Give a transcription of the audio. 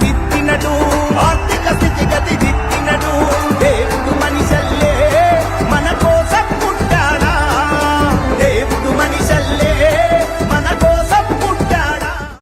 గిచ్చినడు